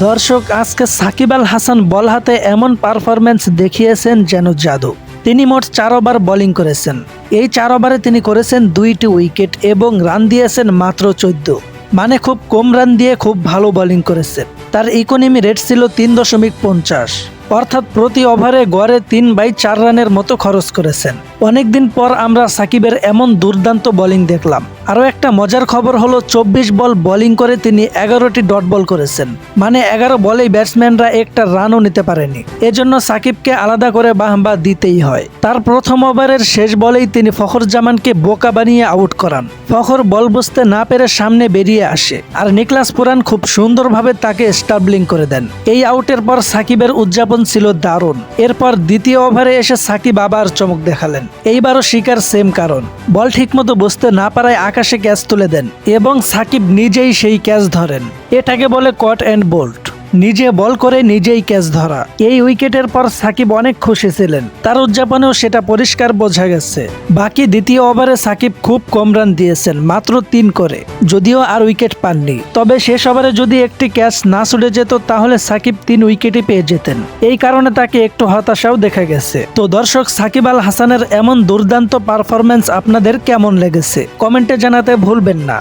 দর্শক, আজকে সাকিব আল হাসান বল হাতে এমন পারফরম্যান্স দেখিয়েছেন যেন জাদু। তিনি মোট চার ওভার বোলিং করেছেন। এই চার ওভারে তিনি করেছেন দুইটি উইকেট এবং রান দিয়েছেন মাত্র চোদ্দ। মানে খুব কম রান দিয়ে খুব ভালো বোলিং করেছেন। তার ইকোনমি রেট ছিল তিন দশমিক পঞ্চাশ। অর্থাৎ প্রতি ওভারে গড়ে তিন বাই চার রানের মতো খরচ করেছেন। অনেকদিন পর আমরা সাকিবের এমন দুর্দান্ত বোলিং দেখলাম। আরও একটা মজার খবর হলো, চব্বিশ বল বোলিং করে তিনি এগারোটি ডট বল করেছেন। মানে এগারো বলেই ব্যাটসম্যানরা একটা রানও নিতে পারেনি। এজন্য সাকিবকে আলাদা করে বাহবা দিতেই হয়। তার প্রথম ওভারের শেষ বলেই তিনি ফখর জামানকে বোকা বানিয়ে আউট করান। ফখর বল বুঝতে না পেরে সামনে বেরিয়ে আসে। আর নিকলাস পুরান খুব সুন্দরভাবে তাকে স্টাবলিং করে দেন। এই আউটের পর সাকিবের উদযাপন ছিল দারুণ। এরপর দ্বিতীয় ওভারে এসে সাকিব আবার চমক দেখালেন। এইবারও শিকার সেম কারণ। বল ঠিকমতো বুঝতে না পারায় আকাশে ক্যাচ তুলে দেন এবং সাকিব নিজেই সেই ক্যাচ ধরেন। এটাকে বলে কট অ্যান্ড বোল্ট নিজে বল করে নিজেই ক্যাচ ধরা। এই উইকেটের পর সাকিব অনেক খুশি ছিলেন। তার উদযাপনেও সেটা পরিষ্কার বোঝা গেছে। বাকি দ্বিতীয় ওভারে সাকিব খুব কম রান দিয়েছেন, মাত্র তিন করে। যদিও আর উইকেট পাননি। তবে শেষ ওভারে যদি একটি ক্যাচ না ছুটে যেত, তাহলে সাকিব তিন উইকেটই পেয়ে যেতেন। এই কারণে তাকে একটু হতাশাও দেখা গেছে। তো দর্শক, সাকিব আল হাসানের এমন দুর্দান্ত পারফরমেন্স আপনাদের কেমন লেগেছে? কমেন্টে জানাতে ভুলবেন না।